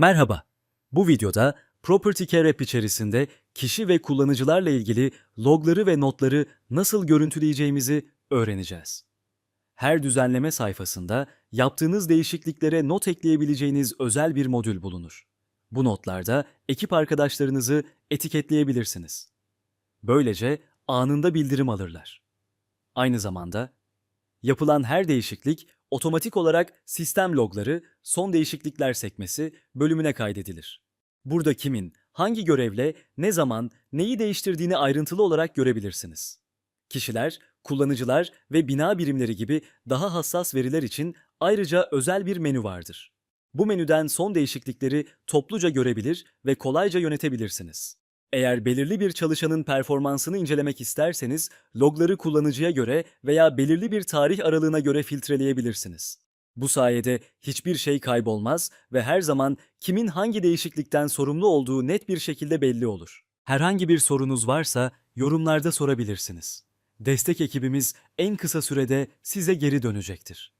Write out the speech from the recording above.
Merhaba. Bu videoda Property Care App içerisinde kişi ve kullanıcılarla ilgili logları ve notları nasıl görüntüleyeceğimizi öğreneceğiz. Her düzenleme sayfasında yaptığınız değişikliklere not ekleyebileceğiniz özel bir modül bulunur. Bu notlarda ekip arkadaşlarınızı etiketleyebilirsiniz. Böylece anında bildirim alırlar. Aynı zamanda yapılan her değişiklik otomatik olarak sistem logları son değişiklikler sekmesi bölümüne kaydedilir. Burada kimin, hangi görevle, ne zaman, neyi değiştirdiğini ayrıntılı olarak görebilirsiniz. Kişiler, kullanıcılar ve bina birimleri gibi daha hassas veriler için ayrıca özel bir menü vardır. Bu menüden son değişiklikleri topluca görebilir ve kolayca yönetebilirsiniz. Eğer belirli bir çalışanın performansını incelemek isterseniz, logları kullanıcıya göre veya belirli bir tarih aralığına göre filtreleyebilirsiniz. Bu sayede hiçbir şey kaybolmaz ve her zaman kimin hangi değişiklikten sorumlu olduğu net bir şekilde belli olur. Herhangi bir sorunuz varsa yorumlarda sorabilirsiniz. Destek ekibimiz en kısa sürede size geri dönecektir.